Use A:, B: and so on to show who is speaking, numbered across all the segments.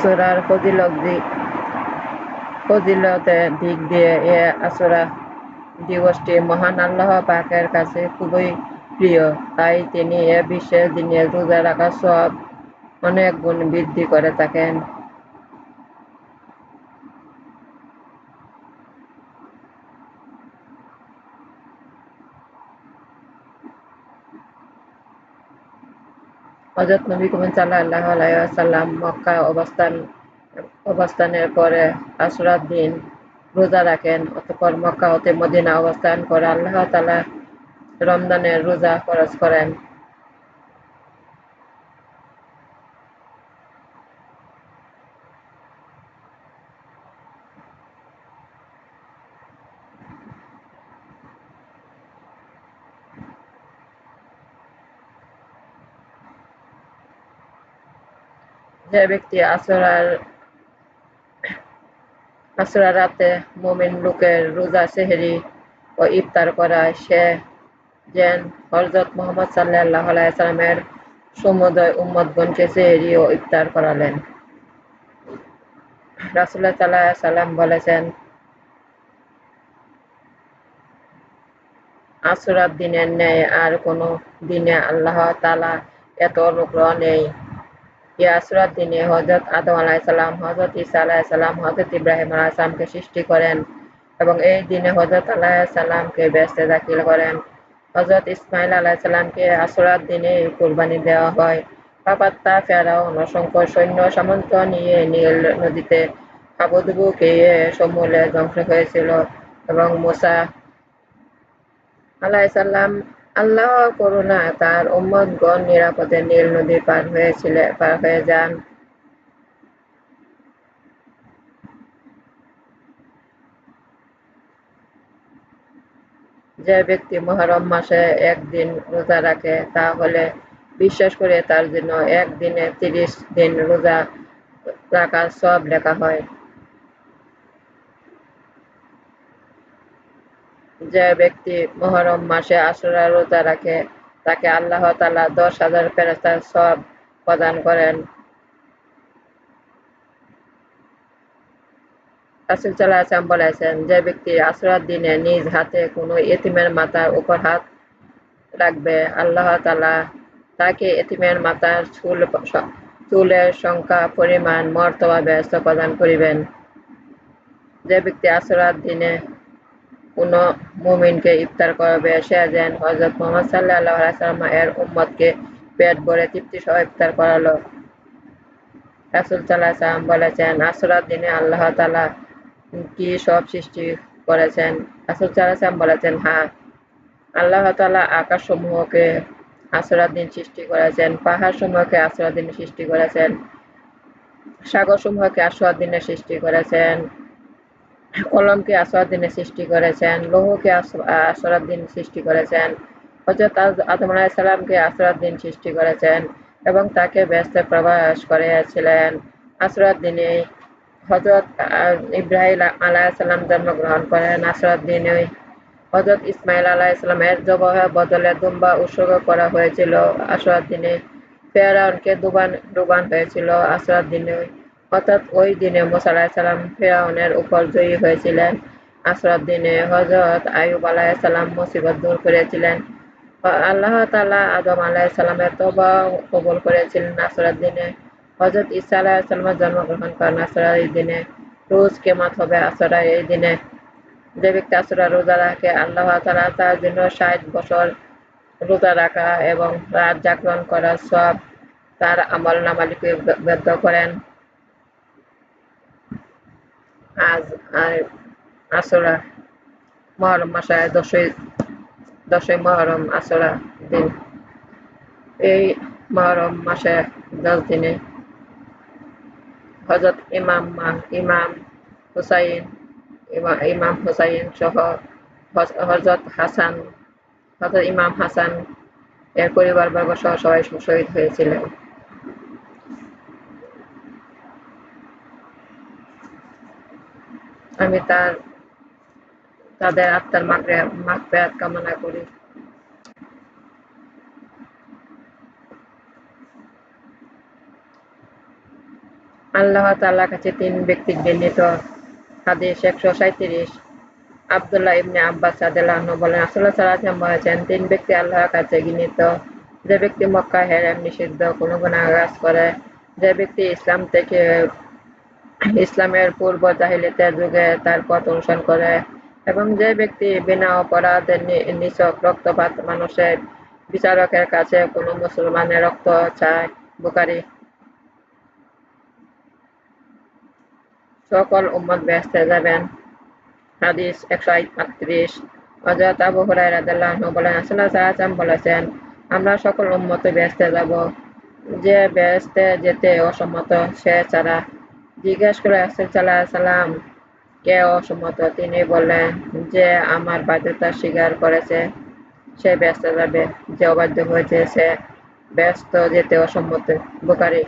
A: আসরার ফজিলত দিক ফজিলতের দিক দিয়ে। এ আসরা দিবসটি মহান আল্লাহ পাকের কাছে খুবই প্রিয় তাই তিনি এ বিশেষ দিনে রোজা রাখার সব অনেক গুণ বৃদ্ধি করে থাকেন হজরত নবী করিম সাল্লাহ আলাইসাল্লাম মক্কা অবস্থান, অবস্থানের পরে আশুরার দিন রোজা রাখেন, অতপর মক্কা হতে মদিনা অবস্থান করে আল্লাহ তালা রমজানের রোজা খরচ করেন। যে ব্যক্তি আসরার আসরা রাতে মুমিন লোকের রোজা, সেহেরি ও ইফতার করায়, সে যেন হজরত মোহাম্মদ সাল্লাহ সাল্লামের সমুদয় উম্মদগণকে সেহেরি ও ইফতার করালেন। রাসুল্লাহ সাল্লাহ সাল্লাম বলেছেন, আসরার দিনের ন্যায় আর কোনো দিনে আল্লাহ তালা এত অনুগ্রহ নেই। ইয়াসরাত দিনে হজরত আদম আলাইসাল্লাম হজরত ইসা আলাইসাল্লাম হজরত ইব্রাহিম আলাইসালামকে সৃষ্টি করেন এবং এই দিনে হজরত আলাইসাল্লামকে ব্যস্তে দাখিল করেন। হজরত ইসমাইল আলাইসাল্লামকে আসরাত দিনে কুরবানি দেওয়া হয়। পাপাত্তা ফেরাউন, অসংখ্য সৈন্য সামন্ত নিয়ে নীল নদীতে হাবুডুবু খেয়ে সমূলে ধ্বংস হয়েছিল এবং মোসা আলাইসাল্লাম আল্লাহ করুণা, তার উম্মতগণ নিরাপদে নীল নদী পার হয়েছিল, পার হয়ে যান। যে ব্যক্তি মহরম মাসে একদিন রোজা রাখে, তাহলে বিশ্বাস করে তার জন্য একদিনে তিরিশ দিন রোজা রাখার সব লেখা হয়। যে ব্যক্তি মহরম মাসে আসরা রোজা রাখে, তাকে আল্লাহ তালা দশ হাজার ফেরস্তার সব প্রদান করেন। রাসুল সাল্লাহ আসলাম বলেছেন, যে ব্যক্তি আসরার দিনে নিজ হাতে কোনো এতিমের মাথার উপর হাত রাখবে, আল্লাহ তালা তাকে এতিমের চুল চুলের সংখ্যা, পরিমাণ, মর্তবা ব্যস্ত প্রদান করিবেন। যে ব্যক্তি আসরার দিনে কোন মুমিনকে ইফতার করবে। সে যেন হজরত মোহাম্মদ সাল্লাহ সাল্লাম এর উম্মতকে পেট ভরে তৃপ্তি সহ ইফতার করালো। রাসুল সাল্লাহ সাল্লাম বলেছেন, আসরার দিনে আল্লাহ তালা কি সব সৃষ্টি করেছেন? রাসুল সাল্লাহ সাল্লাম বলেছেন হ্যাঁ আল্লাহ তালা আকাশ সমূহকে আসরার দিন সৃষ্টি করেছেন পাহাড় সমূহকে আসরার দিনে সৃষ্টি করেছেন সাগর সমূহকে আসরার দিনে সৃষ্টি করেছেন। কলমকে আসরার দিনে সৃষ্টি করেছেন, লৌহকে আসরার দিন সৃষ্টি করেছেন হজরত আদম আলাইসাল্লামকে আসরার দিন সৃষ্টি করেছেন এবং তাকে ব্যস্ত প্রবাস করেছিলেন আসরার দিনে হজরত ইব্রাহিম আলাইসাল্লাম জন্মগ্রহণ করেন। আসরার দিনে হজরত ইসমাইল আলাইসাল্লামের জবহের বদলে দুম্বা উৎসর্গ করা হয়েছিল। আসরার দিনে ফেরাউনকে দুবান ডুবান হয়েছিল। আসরার দিনে অর্থাৎ ওই দিনে মোসা আলাহিসাল্লাম ফেরাউনের উপর জয়ী হয়েছিলেন। আসরার দিনে হজরত আয়ুব আলাহিসাল্লাম মুসিবত দূর করেছিলেন। আল্লাহ তালা আদম আলাহিসাল্লামের তবা কবল করেছিলেন আসরার দিনে। হজরত ইসা আলাহিসাল্লামের জন্মগ্রহণ করেন আসরার এই দিনে। রোজ কেমাত হবে আসরার এই দিনে। যে ব্যক্তি আসরা রোজা রাখে, আল্লাহ তালা তার জন্য ষাট বছর রোজা রাখা এবং রাত জাগরণ করা সব তার আমল নামালিকে ব্যর্থ করেন। আজ আসরা মহরম দশই দশই মহরম আসরা দিন। এই মহরম মাসে দশ দিনে হজরত ইমাম ইমাম হুসাইন ইমাম হুসাইন সহ হজরত হাসান হজরত ইমাম হাসান এর পরিবারবর্গ সহ সবাই শহীদ হয়েছিলেন। আমি তার, তাদের আত্মার মাগরে মাগফিরাত কামনা করি। আল্লাহ তাআলার কাছে তিন ব্যক্তি ঘৃণিত হাদিস একশো সাঁইত্রিশ। আব্দুল্লাহ ইবনে আব্বাস রাদিয়াল্লাহু বলেন, রাসূলুল্লাহ সাল্লাল্লাহু আলাইহি বলেছেন, তিন ব্যক্তি আল্লাহর কাছে ঘৃণিত। যে ব্যক্তি মক্কা হেরেম নিষিদ্ধ, কোনো গুনাহ কাজ করে, যে ব্যক্তি ইসলাম থেকে ইসলামের পূর্ব জাহিলিয়াতের যুগে তার পথ অনুসরণ করে এবং যে ব্যক্তি বিনা অপরাধে নিছক রক্তপাত মানুষের বিচারকের কাছে কোনো মুসলমানের রক্ত চায়, বুকারি। সকল উম্মত ব্যস্তে যাবেন। হাদিস একশো আটত্রিশ। হজরত আবু হুরাই রাদিয়াল্লাহু বলেন আসলে সাহায্যাম বলেছেন, আমরা সকল উম্মত ব্যস্তে যাব। যে ব্যস্তে যেতে অসম্মত, সে ছাড়া জিজ্ঞেস করে সাল্লাম কে অসম্মত তিনি বললেন যে, আমার বাধ্যতা স্বীকার করেছে, সে ব্যস্ত যাবে যে অবাধ্য হয়েছে, সে ব্যস্ত যেতে অসম্মত, বোকারি।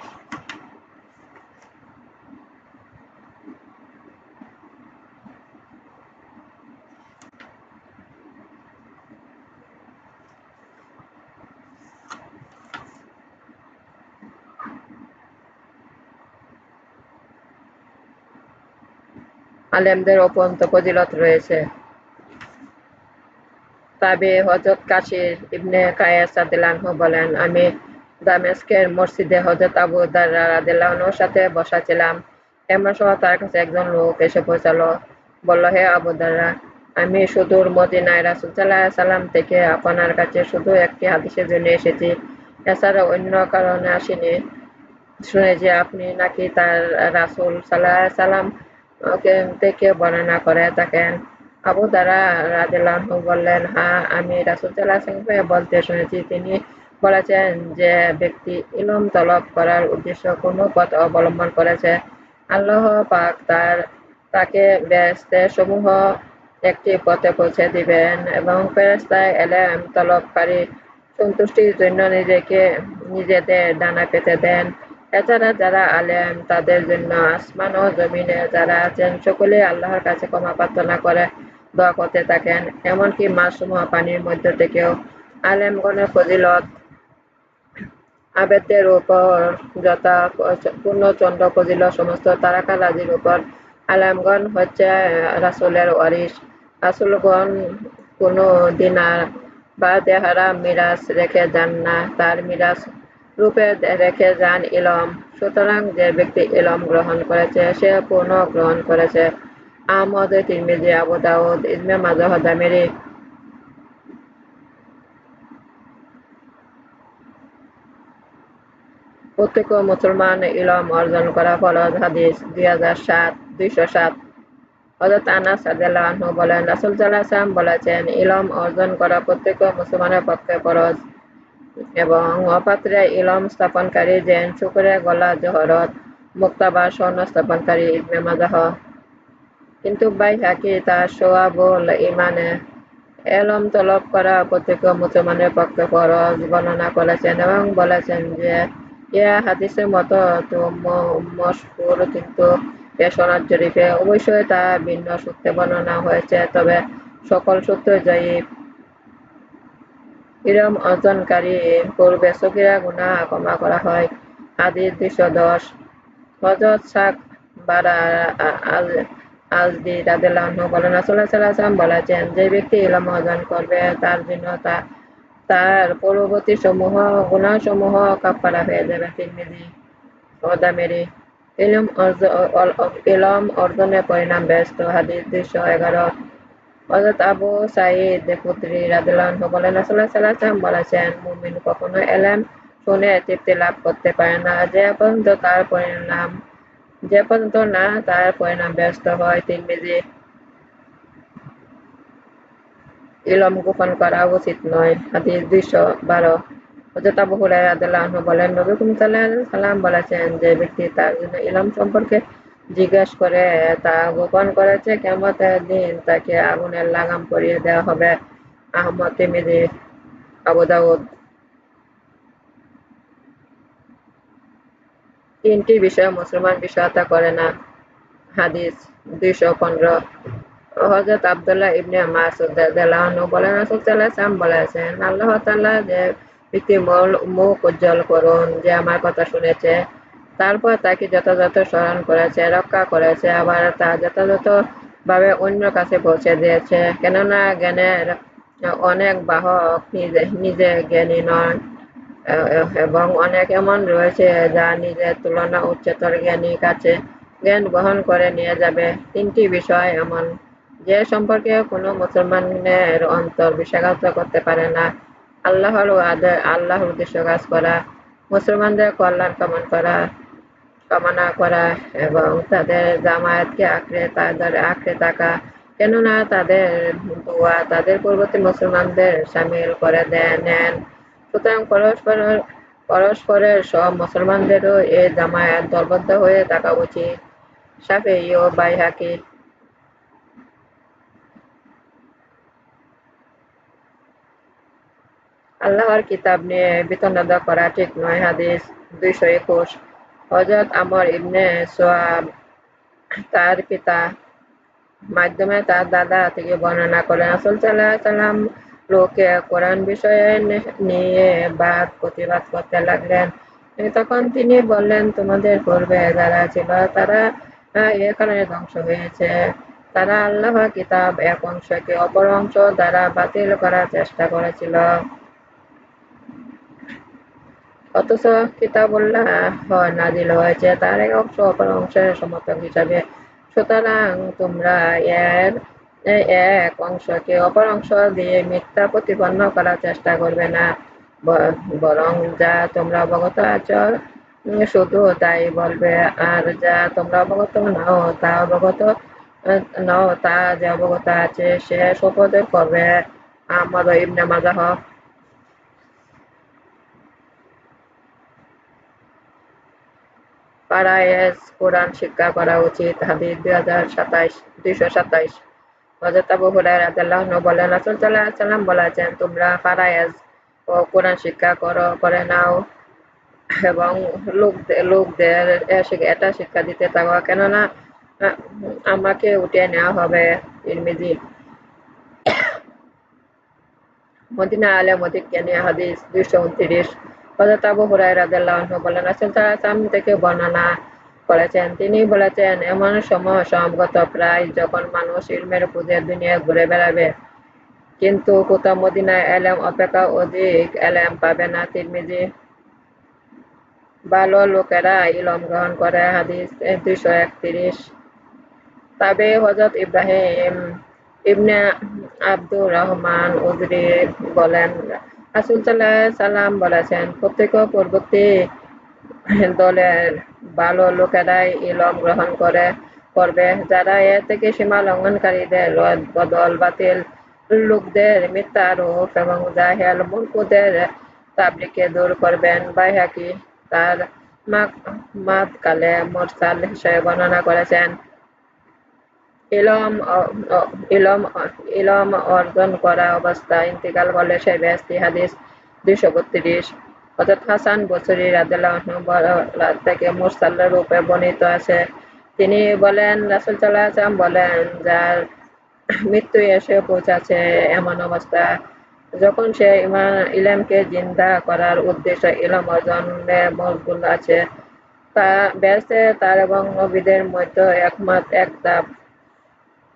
A: আলেমদের অপন্ত ফজিলত রয়েছে। তবে হজরত কাশির ইবনে কায়েস রাদিয়াল্লাহু বলেন, আমি দামেস্কের মসজিদে হজরত আবু দাররা রাদিয়াল্লাহুর সাথে বসা ছিলাম। এমন সময় তার কাছে একজন লোক এসে পৌঁছালো। বলল, হে আবু দাররা, আমি সুদূর মদিনায় রাসূল সাল্লাল্লাহু সাল্লাম থেকে আপনার কাছে শুধু একটি হাদিসের জন্য এসেছি। এছাড়া অন্য কারণে আসিনি। শুনেছি আপনি নাকি তার রাসূল সাল্লাল্লাহু সাল্লাম থেকে বর্ণনা করে থাকেন। আবু দারা রাদিয়াল্লাহু বললেন হ্যাঁ আমি রাসূল সাল্লাল্লাহু বলতে শুনেছি। তিনি বলেছেন যে, ব্যক্তি ইলম তলব করার উদ্দেশ্য কোনো পথ অবলম্বন করেছে। আল্লাহ পাক তার, তাকে বেহেশতের সমূহ একটি পথে পৌঁছে দিবেন এবং ফেরেশতায় এলেম তলবকারী সন্তুষ্টির জন্য নিজেকে, নিজেদের ডানা পেতে দেন। এছাড়া যারা আলেম, তাদের জন্য আসমান ও জমিনে যারা আছেন সকলে আল্লাহর কাছে ক্ষমা প্রার্থনা করে, দোয়া করতে থাকেন। এমনকি মাসমূহ পানির মধ্য থেকেও আলেমগণের ফজিলত আবেদের উপর যথা পূর্ণচন্দ্র ফজিল সমস্ত তারাকা রাজির উপর আলেমগণ হচ্ছে রাসুলের ওয়ারিস রাসুলগণ কোনো দিনার বা দেহারা মিরাজ রেখে যান না। তার মিরাজ রূপে রেখে যান ইলম। সুতরাং যে ব্যক্তি ইলম গ্রহণ করেছে, সে পূর্ণ গ্রহণ করেছে। আহমদ, তিরমিজি, আবু দাউদ ইসমে মাজাহ, দামেরি। প্রত্যেক মুসলমান ইলম অর্জন করা ফরজ হাদিস। দুই হাজার সাত, দুইশো সাত। হজরত আনাস আদাল্লাহ বলেন, রাসুল সাল্লাহ বলেছেন, ইলম অর্জন করা প্রত্যেক মুসলমানের পক্ষে ফরজ। এবং অপাত্রে ইলম স্থাপনকারী জেন শুকুরে গলা জহরত মুক্তাবা স্বর্ণ স্থাপনকারী ইবনে মাজাহ। কিন্তু বাই হাকি তার সোয়াবুল ইমানে এলম তলব করা প্রত্যেক মুসলমানের পক্ষে ফরজ বর্ণনা করেছেন এবং বলেছেন যে ইয়া হাদিসের মতো তো মশহুর কিন্তু পেশনার জরিপে অবশ্যই তা ভিন্ন সূত্রে বর্ণনা হয়েছে। তবে সকল সূত্র জয়ীব। ইরম অর্জনকারী পূর্বে গুণা ক্ষমা করা হয়। হাদিস দুশো দশ। হজরত শাক বারা সাল্লাম বলেছেন, যে ব্যক্তি ইলম অর্জন করবে, তার জন্য তা, তার পরবর্তী সমূহ গুণাসমূহ কাপড়া হয়ে যাবে। তিরমিজি ওদামেরি ইলম ইলম অর্জনের পরিণাম ব্যস্ত। হাদিস দুইশো এগারো। হজরত আবু বলেন বলেছেন, মুমিন কখনো শুনে তৃপ্তি লাভ করতে পারে না। যে পর্যন্ত তার পরিণাম, যে পর্যন্ত না তার পরিণাম ব্যস্ত হয়, তিরমিজি ইলম গোপন করা উচিত নয়। হাদিস দুইশো বারো। হজরত আবু হুরাই রাদিল্লাহ বলেন, নবী সাল্লাম বলেছেন যে ব্যক্তি তার জন্য ইলম সম্পর্কে জিজ্ঞেস করে, তা গোপন করেছে কেমন দিন? তাকে আগুনের লাগাম পরিয়ে দেওয়া হবে। আহমদ তিমিদি আবু দাউদ। তিনটি বিষয়ে মুসলমান বিষয়তা করে না। হাদিস দুইশো পনেরো। হজরত আবদুল্লাহ ইবনে মাসুদ বলেন, রাসুল বলেছেন, আল্লাহ তাল্লাহ যে ব্যক্তি মুখ উজ্জ্বল করুন, যে আমার কথা শুনেছে তারপর তাকে যথাযথ স্মরণ করেছে, রক্ষা করেছে, আবার তা যথাযথ ভাবে অন্য কাছে পৌঁছে দিয়েছে। কেননা জ্ঞানের অনেক বাহক নিজে নিজে জ্ঞানী নয়, এবং অনেক এমন রয়েছে যা নিজের তুলনা উচ্চতর জ্ঞানী কাছে জ্ঞান বহন করে নিয়ে যাবে। তিনটি বিষয় এমন, যে সম্পর্কে কোনো মুসলমানের অন্তর বিশ্বাঘাত করতে পারে না। আল্লাহর আদে আল্লাহর উদ্দেশ্য কাজ করা, মুসলমানদের কল্যাণ কামন করা কামনা করা এবং তাদের জামায়াতকে আঁকড়ে তাদের আঁকড়ে থাকা। কেননা তাদের দোয়া তাদের পূর্ববর্তী মুসলমানদের সামিল করে দেন নেন। সুতরাং পরস্পর, পরস্পরের সব মুসলমানদেরও এ জামায়াত দলবদ্ধ হয়ে থাকা উচিত। সাফে ও বাইহাকি আল্লাহর কিতাব নিয়ে বিতন্নতা করা ঠিক নয়, হাদিস দুইশো একুশ। হজরত আমর ইবনে সোয়াব তার পিতা মাধ্যমে তার দাদা থেকে বর্ণনা করেন। আসল সাল্লাহ সাল্লাম লোকে কোরআন বিষয়ে নিয়ে বাদ প্রতিবাদ করতে লাগলেন। তখন তিনি বললেন, তোমাদের পূর্বে যারা ছিল তারা এ কারণে ধ্বংস হয়েছে। তারা আল্লাহ কিতাব এক অংশকে অপর অংশ দ্বারা বাতিল করার চেষ্টা করেছিল। অথচ কিতাবুল্লাহ নাজিল হয়েছে তার এক অংশ অপর অংশের সমর্থক হিসাবে। সুতরাং তোমরা এর, এক অংশকে অপর অংশ দিয়ে মিথ্যা প্রতিপন্ন করার চেষ্টা করবে না। বরং যা তোমরা অবগত আছো, শুধু তাই বলবে। আর যা তোমরা অবগত নাও, তা অবগত, নাও, তা যে অবগত আছে, সে শপথ করবে। আহমদ ইবনে মাজাহ কোরআন শিক্ষা করা উচিত। হাদিস দুই হাজার সাতাইশ, দুইশো সাতাইশ। হজরত আবু বলেন সাল্লাম বলেছেন, তোমরা ও কোরআন শিক্ষা করো, করে নাও এবং লোক লোকদের এটা শিক্ষা দিতে থাকো। কেননা, আমাকে উঠিয়ে নেওয়া হবে ইরমিজি। মদিনা আলে মদিক জ্ঞানী হাদিস দুইশো উনত্রিশ হযরত আবু রাদিয়াল্লাহু বলেন, রাসূল থেকে বর্ণনা করেছেন। তিনি বলেছেন, এমন সময় প্রায় যখন মানুষ ইলমের খুঁজে দুনিয়া ঘুরে বেড়াবে, কিন্তু অপেক্ষা অধিক পাবে না। তিরমিজি ভালো লোকেরা ইলম গ্রহণ করে, হাদিস দুইশো একত্রিশ। তবে হজরত ইব্রাহিম ইবনে আব্দুর রহমান উজরি বলেন রাসুল সাল্লাম বলেছেন, প্রত্যেক পূর্ববর্তী দলের ভালো লোকেরাই ইলম গ্রহণ করে, করবে। যারা এ থেকে সীমা লঙ্ঘনকারীদের রদ, বদল, বাতিল লোকদের মিথ্যা আরোপ এবং জাহেল মূর্খদের তাবলিকে দূর করবেন, বাইহাকি তার মাত কালে মোরসাল হিসেবে বর্ণনা করেছেন। ইলম অর্জন করা অবস্থা। ইন্তিকাল করলে সে ব্যস্তি হাদিস দুইশো বত্রিশ। অর্থাৎ হাসান বছরি রাদিল্লাহ থেকে মুরসাল্লা রূপে বর্ণিত আছে। তিনি বলেন, রাসুল সাল্লাহাম বলেন, যার মৃত্যু এসে পৌঁছাছে এমন অবস্থা। যখন সে ইমান ইলামকে জিন্দা করার উদ্দেশ্যে ইলম অর্জনে মজগুল আছে, তা ব্যস্তে তার এবং নবীদের মধ্যে একমাত্র এক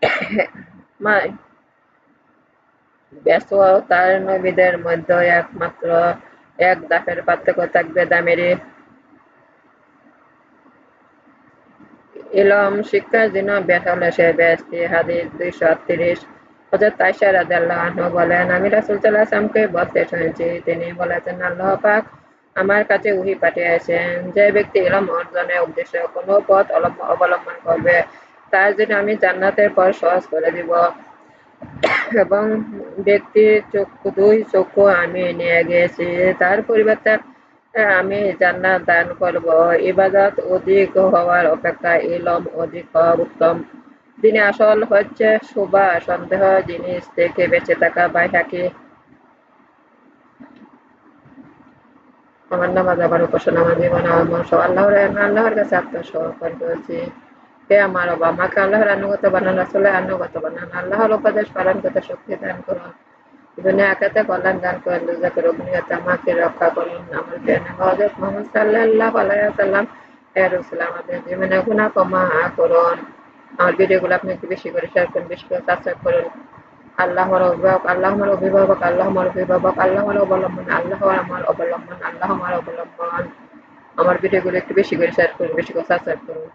A: ব্যস্ত তার নবীদের মধ্যে একমাত্র এক দাফের পার্থক্য থাকবে দামেরি ইলম শিক্ষার জন্য হলে সে ব্যস্তি। হাদিস দুইশো আটত্রিশ। হজরত আয়সা রাজাল্লাহ বলেন, আমি রাসুল সাল্লাহ আসলামকে বলতে শুনেছি। তিনি বলেছেন, আল্লাহ পাক আমার কাছে উহি পাঠিয়েছেন। যে ব্যক্তি ইলম অর্জনের উদ্দেশ্যে কোনো পথ অবলম্বন করবে তার জন্য আমি জান্নাতের পর সহজ করে দিব। এবং ব্যক্তির চক্ষু, দুই চক্ষু আমি নিয়ে গিয়েছি তার পরিবর্তে আমি জান্নাত দান করব। ইবাদত অধিক হওয়ার অপেক্ষা ইলম অধিক হওয়া উত্তম। তিনি আসল হচ্ছে শোভা, সন্দেহ জিনিস থেকে বেঁচে থাকা বাই থাকি আমার নামাজ আবার উপাসনা আমার জীবন আমার আল্লাহর আল্লাহর কাছে আত্মসমর্পণ করেছি। হে আমার বাবা আমাকে আল্লাহর আনুগত বানান আসলে আনুগত বানান। আল্লাহর উপদেশ পালন করতে শক্তি দান করুন। দুনিয়া আকাতে কল্যাণ দান করেন দুজাকের অগ্নিয়ত আমাকে রক্ষা করুন। আমার প্রিয় হজরত মোহাম্মদ সাল্লাহ আলাইসাল্লাম এর রসুল, আমাদের জীবনে গুণা ক্ষমা করুন। আমার ভিডিওগুলো আপনি একটু বেশি করে শেয়ার করুন, বেশি করে সাবস্ক্রাইব করুন। আল্লাহ আমার অভিভাবক আল্লাহ আমার অভিভাবক আল্লাহ আমার অভিভাবক আল্লাহ আমার অবলম্বন আল্লাহ আমার অবলম্বন আল্লাহ আমার অবলম্বন। আমার ভিডিওগুলো একটু বেশি করে শেয়ার করুন, বেশি করে সাবস্ক্রাইব করুন।